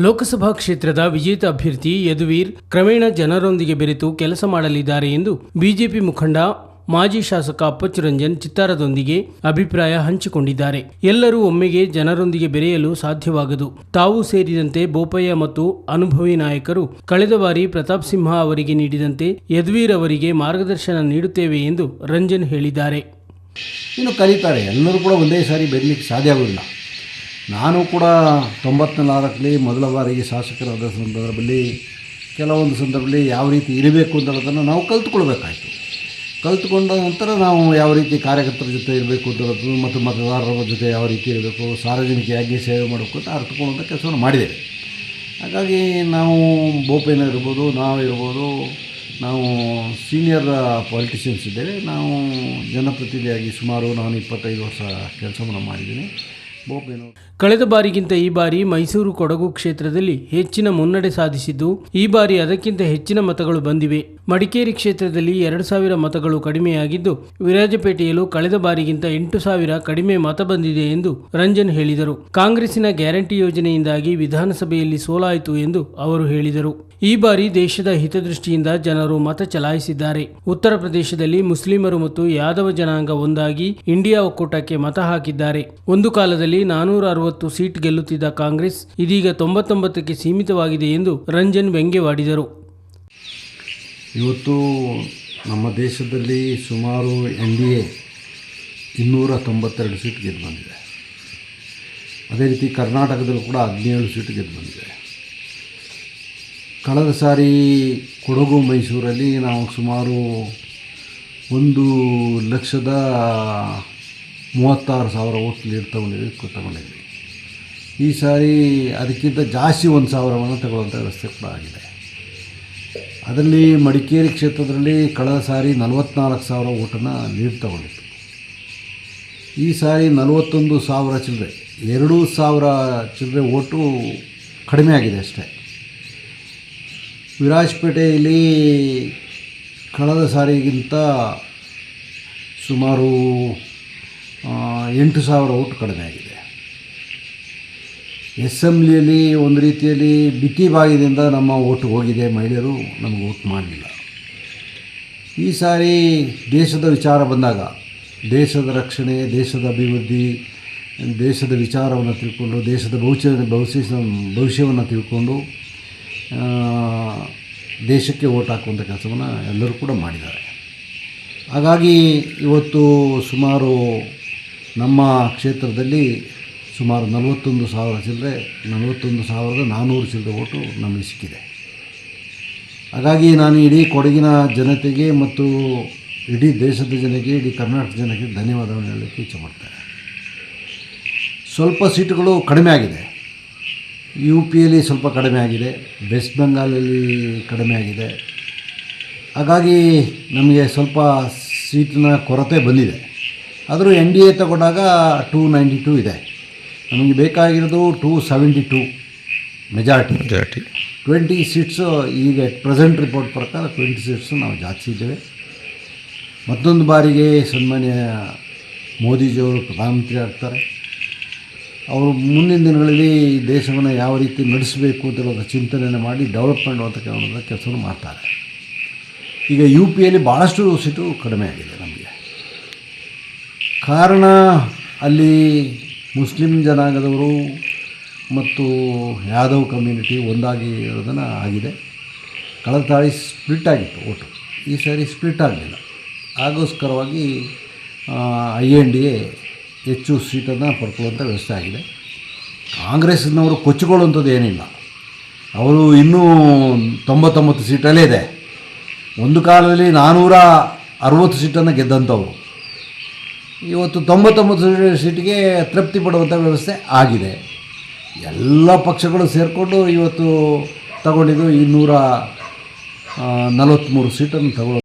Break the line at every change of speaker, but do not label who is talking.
ಲೋಕಸಭಾ ಕ್ಷೇತ್ರದ ವಿಜೇತ ಅಭ್ಯರ್ಥಿ ಯದುವೀರ್ ಕ್ರಮೇಣ ಜನರೊಂದಿಗೆ ಬೆರೆತು ಕೆಲಸ ಮಾಡಲಿದ್ದಾರೆ ಎಂದು ಬಿಜೆಪಿ ಮುಖಂಡ ಮಾಜಿ ಶಾಸಕ ಅಪ್ಪಚ್ಚು ರಂಜನ್ ಚಿತ್ತಾರದೊಂದಿಗೆ ಅಭಿಪ್ರಾಯ ಹಂಚಿಕೊಂಡಿದ್ದಾರೆ. ಎಲ್ಲರೂ ಒಮ್ಮೆಗೆ ಜನರೊಂದಿಗೆ ಬೆರೆಯಲು ಸಾಧ್ಯವಾಗದು. ತಾವು ಸೇರಿದಂತೆ ಬೋಪಯ್ಯ ಮತ್ತು ಅನುಭವಿ ನಾಯಕರು ಕಳೆದ ಬಾರಿ ಪ್ರತಾಪ್ ಸಿಂಹ ಅವರಿಗೆ ನೀಡಿದಂತೆ ಯದುವೀರ್ ಅವರಿಗೆ ಮಾರ್ಗದರ್ಶನ ನೀಡುತ್ತೇವೆ ಎಂದು ರಂಜನ್ ಹೇಳಿದ್ದಾರೆ.
ಇನ್ನು ಕಲಿತಾರೆ ಎಲ್ಲರೂ ಕೂಡ ಒಂದೇ ಸಾರಿ ಬೆರಲಿಕ್ಕೆ ಸಾಧ್ಯ ಆಗೋದಿಲ್ಲ. ನಾನು ಕೂಡ ತೊಂಬತ್ನಾಲ್ಕರಲ್ಲಿ ಮೊದಲ ಬಾರಿಗೆ ಶಾಸಕರಾದ ಸಂದರ್ಭದಲ್ಲಿ, ಕೆಲವೊಂದು ಸಂದರ್ಭದಲ್ಲಿ ಯಾವ ರೀತಿ ಇರಬೇಕು ಅನ್ನೋದನ್ನು ನಾವು ಕಲ್ತ್ಕೊಳ್ಬೇಕಾಯಿತು. ಕಲ್ತ್ಕೊಂಡ ನಂತರ ನಾವು ಯಾವ ರೀತಿ ಕಾರ್ಯಕರ್ತರ ಜೊತೆ ಇರಬೇಕು ಅಂತ ಮತ್ತು ಮತದಾರರ ಜೊತೆ ಯಾವ ರೀತಿ ಇರಬೇಕು, ಸಾರ್ವಜನಿಕವಾಗಿ ಸೇವೆ ಮಾಡಬೇಕು ಅಂತ ಅರ್ಥಕೊಳ್ಳುವಂಥ ಕೆಲಸವನ್ನು ಮಾಡಿದ್ದೇವೆ. ಹಾಗಾಗಿ ನಾವು ಬೋಪೇನ ಇರ್ಬೋದು, ನಾವು ಇರ್ಬೋದು, ನಾವು ಸೀನಿಯರ್ ಪಾಲಿಟಿಷಿಯನ್ಸ್ ಇದ್ದೇವೆ. ನಾವು ಜನಪ್ರತಿನಿಧಿಯಾಗಿ ಸುಮಾರು ನಾನು ಇಪ್ಪತ್ತೈದು ವರ್ಷ ಕೆಲಸವನ್ನು ಮಾಡಿದ್ದೀನಿ.
ಕಳೆದ ಬಾರಿಗಿಂತ ಈ ಬಾರಿ ಮೈಸೂರು ಕೊಡಗು ಕ್ಷೇತ್ರದಲ್ಲಿ ಹೆಚ್ಚಿನ ಮುನ್ನಡೆ ಸಾಧಿಸಿದ್ದು, ಈ ಬಾರಿ ಅದಕ್ಕಿಂತ ಹೆಚ್ಚಿನ ಮತಗಳು ಬಂದಿವೆ. ಮಡಿಕೇರಿ ಕ್ಷೇತ್ರದಲ್ಲಿ ಎರಡು ಸಾವಿರ ಮತಗಳು ಕಡಿಮೆಯಾಗಿದ್ದು, ವಿರಾಜಪೇಟೆಯಲ್ಲೂ ಕಳೆದ ಬಾರಿಗಿಂತ ಎಂಟು ಸಾವಿರ ಕಡಿಮೆ ಮತ ಬಂದಿದೆ ಎಂದು ರಂಜನ್ ಹೇಳಿದರು. ಕಾಂಗ್ರೆಸ್ಸಿನ ಗ್ಯಾರಂಟಿ ಯೋಜನೆಯಿಂದಾಗಿ ವಿಧಾನಸಭೆಯಲ್ಲಿ ಸೋಲಾಯಿತು ಎಂದು ಅವರು ಹೇಳಿದರು. ಈ ಬಾರಿ ದೇಶದ ಹಿತದೃಷ್ಟಿಯಿಂದ ಜನರು ಮತ ಚಲಾಯಿಸಿದ್ದಾರೆ. ಉತ್ತರ ಪ್ರದೇಶದಲ್ಲಿ ಮುಸ್ಲಿಮರು ಮತ್ತು ಯಾದವ ಜನಾಂಗ ಒಂದಾಗಿ ಇಂಡಿಯಾ ಒಕ್ಕೂಟಕ್ಕೆ ಮತ ಹಾಕಿದ್ದಾರೆ. ಒಂದು ಕಾಲದಲ್ಲಿ ನಾನೂರ ಅರವತ್ತು ಸೀಟ್ ಗೆಲ್ಲುತ್ತಿದ್ದ ಕಾಂಗ್ರೆಸ್ ಇದೀಗ ತೊಂಬತ್ತೊಂಬತ್ತಕ್ಕೆ ಸೀಮಿತವಾಗಿದೆ ಎಂದು ರಂಜನ್ ವ್ಯಂಗ್ಯವಾಡಿದರು.
ಇವತ್ತು ನಮ್ಮ ದೇಶದಲ್ಲಿ ಸುಮಾರು ಎನ್ ಡಿ ಎ ಇನ್ನೂರ ತೊಂಬತ್ತೆರಡು ಸೀಟ್ ಗೆದ್ದು ಬಂದಿದೆ. ಅದೇ ರೀತಿ ಕರ್ನಾಟಕದಲ್ಲೂ ಕೂಡ ಹದಿನೇಳು ಸೀಟ್ ಗೆದ್ದು ಬಂದಿದೆ. ಕಳೆದ ಸಾರಿ ಕೊಡಗು ಮೈಸೂರಲ್ಲಿ ನಾವು ಸುಮಾರು ಒಂದು ಲಕ್ಷದ ಮೂವತ್ತಾರು ಸಾವಿರ ಓಟ್ ಲೀಡ್ ತೊಗೊಂಡಿದ್ವಿ, ತಗೊಂಡಿದ್ವಿ. ಈ ಸಾರಿ ಅದಕ್ಕಿಂತ ಜಾಸ್ತಿ ಒಂದು ಸಾವಿರವನ್ನು ತಗೊಳ್ಳುವಂಥ ವ್ಯವಸ್ಥೆ ಕೂಡ ಆಗಿದೆ. ಅದರಲ್ಲಿ ಮಡಿಕೇರಿ ಕ್ಷೇತ್ರದಲ್ಲಿ ಕಳೆದ ಸಾರಿ ನಲವತ್ನಾಲ್ಕು ಸಾವಿರ ಓಟನ್ನು ಲೀಡ್ ತಗೊಂಡಿತ್ತು. ಈ ಸಾರಿ ನಲವತ್ತೊಂದು ಸಾವಿರ ಚಿಲ್ಲರೆ, ಎರಡು ಸಾವಿರ ಚಿಲ್ಲರೆ ಓಟು ಕಡಿಮೆ ಆಗಿದೆ ಅಷ್ಟೇ. ವಿರಾಜಪೇಟೆಯಲ್ಲಿ ಕಳೆದ ಸಾರಿಗಿಂತ ಸುಮಾರು ಎಂಟು ಸಾವಿರ ಔಟ್ ಕಡಿಮೆ ಆಗಿದೆ. ಎಸೆಂಬ್ಲಿಯಲ್ಲಿ ಒಂದು ರೀತಿಯಲ್ಲಿ ಬಿಟ್ಟಿ ಭಾಗದಿಂದ ನಮ್ಮ ಓಟು ಹೋಗಿದೆ. ಮಹಿಳೆಯರು ನಮಗೆ ಓಟ್ ಮಾಡಲಿಲ್ಲ. ಈ ಸಾರಿ ದೇಶದ ವಿಚಾರ ಬಂದಾಗ, ದೇಶದ ರಕ್ಷಣೆ, ದೇಶದ ಅಭಿವೃದ್ಧಿ, ದೇಶದ ವಿಚಾರವನ್ನು ತಿಳ್ಕೊಂಡು, ದೇಶದ ಭವಿಷ್ಯ ಭವಿಷ್ಯ, ಭವಿಷ್ಯವನ್ನು ತಿಳ್ಕೊಂಡು ದೇಶಕ್ಕೆ ಓಟ್ ಹಾಕುವಂಥ ಕೆಲಸವನ್ನು ಎಲ್ಲರೂ ಕೂಡ ಮಾಡಿದ್ದಾರೆ. ಹಾಗಾಗಿ ಇವತ್ತು ಸುಮಾರು ನಮ್ಮ ಕ್ಷೇತ್ರದಲ್ಲಿ ಸುಮಾರು ನಲವತ್ತೊಂದು ಸಾವಿರ ಚಿಲ್ಲರೆ ನಲವತ್ತೊಂದು ಸಾವಿರದ ನಾನ್ನೂರು ಚಿಲ್ಲರೆ ಓಟು ನಮಗೆ ಸಿಕ್ಕಿದೆ. ಹಾಗಾಗಿ ನಾನು ಇಡೀ ಕೊಡಗಿನ ಜನತೆಗೆ ಮತ್ತು ಇಡೀ ದೇಶದ ಜನಕ್ಕೆ, ಇಡೀ ಕರ್ನಾಟಕ ಜನಕ್ಕೆ ಧನ್ಯವಾದವನ್ನು ಹೇಳಲಿಕ್ಕೆ ಇಚ್ಛೆ ಮಾಡ್ತೇನೆ. ಸ್ವಲ್ಪ ಸೀಟುಗಳು ಕಡಿಮೆ ಆಗಿದೆ. ಯು ಪಿಯಲ್ಲಿ ಸ್ವಲ್ಪ ಕಡಿಮೆ ಆಗಿದೆ ವೆಸ್ಟ್ ಬೆಂಗಾಲಲ್ಲಿ ಕಡಿಮೆ ಆಗಿದೆ. ಹಾಗಾಗಿ ನಮಗೆ ಸ್ವಲ್ಪ ಸೀಟಿನ ಕೊರತೆ ಬಂದಿದೆ. ಆದರೂ ಎನ್ ಡಿ ಎ ತಗೊಂಡಾಗ ಟೂ ನೈಂಟಿ ಟೂ ಇದೆ. ನಮಗೆ ಬೇಕಾಗಿರೋದು two seventy two majority
majority
twenty seats ಈಗ ಪ್ರೆಸೆಂಟ್ ರಿಪೋರ್ಟ್ ಪ್ರಕಾರ ಟ್ವೆಂಟಿ ಸೀಟ್ಸು ನಾವು ಜಾಸ್ತಿ ಇದ್ದೇವೆ. ಮತ್ತೊಂದು ಬಾರಿಗೆ ಸನ್ಮಾನ್ಯ ಮೋದಿಜಿಯವರು ಪ್ರಧಾನಮಂತ್ರಿ ಆಗ್ತಾರೆ. ಅವರು ಮುಂದಿನ ದಿನಗಳಲ್ಲಿ ದೇಶವನ್ನು ಯಾವ ರೀತಿ ನಡೆಸಬೇಕು ಅಂತ ಚಿಂತನೆಯನ್ನು ಮಾಡಿ ಡೆವಲಪ್ಮೆಂಟ್ ಅಂತ ಕೆಲವೊಂದು ಕೆಲಸವನ್ನು ಮಾಡ್ತಾರೆ. ಈಗ ಯು ಪಿಯಲ್ಲಿ ಭಾಳಷ್ಟು ಸೀಟು ಕಡಿಮೆ ಆಗಿದೆ ನಮಗೆ. ಕಾರಣ ಅಲ್ಲಿ ಮುಸ್ಲಿಂ ಜನಾಂಗದವರು ಮತ್ತು ಯಾದವ್ ಕಮ್ಯುನಿಟಿ ಒಂದಾಗಿ ಇರೋದನ್ನು ಆಗಿದೆ. ಕಳೆದ ತಾಳಿ ಸ್ಪ್ಲಿಟ್ ಆಗಿತ್ತು ಓಟು ಈ ಸಾರಿ ಸ್ಪ್ಲಿಟ್ ಆಗಲಿಲ್ಲ. ಆಗೋಸ್ಕರವಾಗಿ ಐ ಎನ್ ಡಿ ಎ ಹೆಚ್ಚು ಸೀಟನ್ನು ಪಡ್ಕೊಳ್ಳುವಂಥ ವ್ಯವಸ್ಥೆ ಆಗಿದೆ. ಕಾಂಗ್ರೆಸ್ನವರು ಕೊಚ್ಚಿಕೊಳ್ಳುವಂಥದ್ದು ಏನಿಲ್ಲ. ಅವರು ಇನ್ನೂ ತೊಂಬತ್ತೊಂಬತ್ತು ಸೀಟಲ್ಲೇ ಇದೆ. ಒಂದು ಕಾಲದಲ್ಲಿ ನಾನ್ನೂರ ಅರವತ್ತು ಸೀಟನ್ನು ಗೆದ್ದಂಥವ್ರು. ಇವತ್ತು ತೊಂಬತ್ತೊಂಬತ್ತು ಸೀಟಿಗೆ ತೃಪ್ತಿ ಪಡುವಂಥ ವ್ಯವಸ್ಥೆ ಆಗಿದೆ. ಎಲ್ಲ ಪಕ್ಷಗಳು ಸೇರಿಕೊಂಡು ಇವತ್ತು ತಗೊಂಡಿದ್ದು ಇನ್ನೂರ ನಲವತ್ತ್ಮೂರು ಸೀಟನ್ನು ತಗೊಳ್ಳೋ